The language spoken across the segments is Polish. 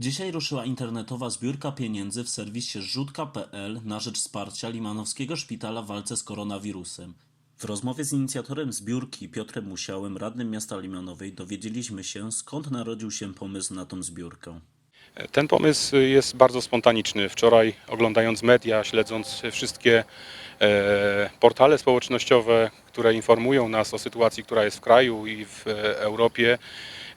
Dzisiaj ruszyła internetowa zbiórka pieniędzy w serwisie rzutka.pl na rzecz wsparcia Limanowskiego Szpitala w walce z koronawirusem. W rozmowie z inicjatorem zbiórki Piotrem Musiałem, radnym miasta Limanowej, dowiedzieliśmy się skąd narodził się pomysł na tą zbiórkę. Ten pomysł jest bardzo spontaniczny. Wczoraj oglądając media, śledząc wszystkie e, portale społecznościowe, które informują nas o sytuacji, która jest w kraju i w e, Europie,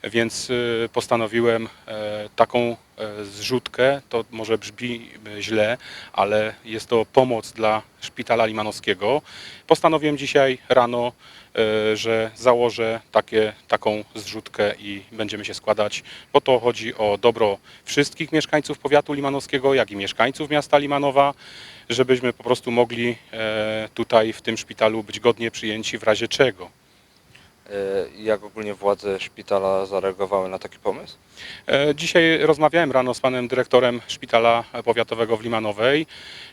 więc e, postanowiłem e, taką e, zrzutkę, to może brzmi e, źle, ale jest to pomoc dla szpitala limanowskiego. Postanowiłem dzisiaj rano, że założę takie, taką zrzutkę i będziemy się składać, bo to chodzi o dobro wszystkich mieszkańców powiatu limanowskiego, jak i mieszkańców miasta Limanowa, żebyśmy po prostu mogli tutaj w tym szpitalu być godnie przyjęci w razie czego. E, Jak ogólnie władze szpitala zareagowały na taki pomysł? E, Dzisiaj rozmawiałem rano z panem dyrektorem szpitala powiatowego w Limanowej.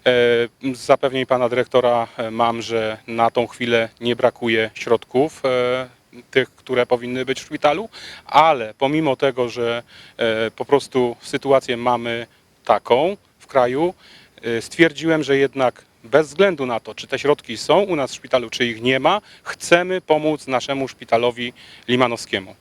E, zapewnień pana dyrektora mam, że na tą chwilę nie brakuje środków, tych, które powinny być w szpitalu, ale pomimo tego, że po prostu sytuację mamy taką w kraju, stwierdziłem, że jednak bez względu na to, czy te środki są u nas w szpitalu, czy ich nie ma, chcemy pomóc naszemu szpitalowi limanowskiemu.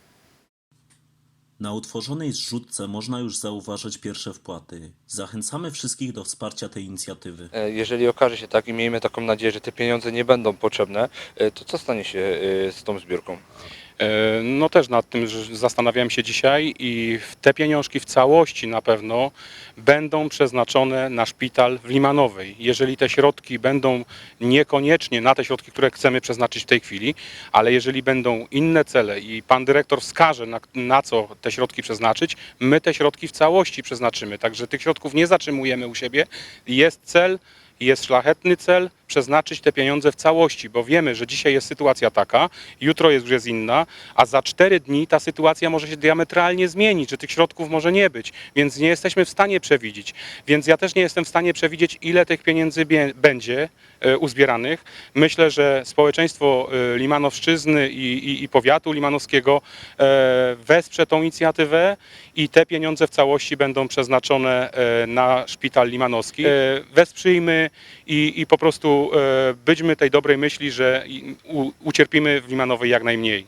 Na utworzonej zrzutce można już zauważyć pierwsze wpłaty. Zachęcamy wszystkich do wsparcia tej inicjatywy. E, Jeżeli okaże się tak i miejmy taką nadzieję, że te pieniądze nie będą potrzebne, e, to co stanie się e, z tą zbiórką? E, No też nad tym że zastanawiałem się dzisiaj i te pieniążki w całości na pewno będą przeznaczone na szpital w Limanowej. Jeżeli te środki będą niekoniecznie na te środki, które chcemy przeznaczyć w tej chwili, ale jeżeli będą inne cele i pan dyrektor wskaże na, na co te środki przeznaczyć, my te środki w całości przeznaczymy. Także tych środków nie zatrzymujemy u siebie. Jest cel, jest szlachetny cel przeznaczyć te pieniądze w całości, bo wiemy, że dzisiaj jest sytuacja taka, jutro jest już jest inna, a za cztery dni ta sytuacja może się diametralnie zmienić, że tych środków może nie być, więc nie jesteśmy w stanie przewidzieć. Więc ja też nie jestem w stanie przewidzieć, ile tych pieniędzy będzie e, uzbieranych. Myślę, że społeczeństwo e, Limanowszczyzny i, i, i powiatu limanowskiego e, wesprze tą inicjatywę i te pieniądze w całości będą przeznaczone na szpital limanowski. Wesprzyjmy i, i po prostu e, bądźmy tej dobrej myśli, że ucierpimy w Limanowej jak najmniej.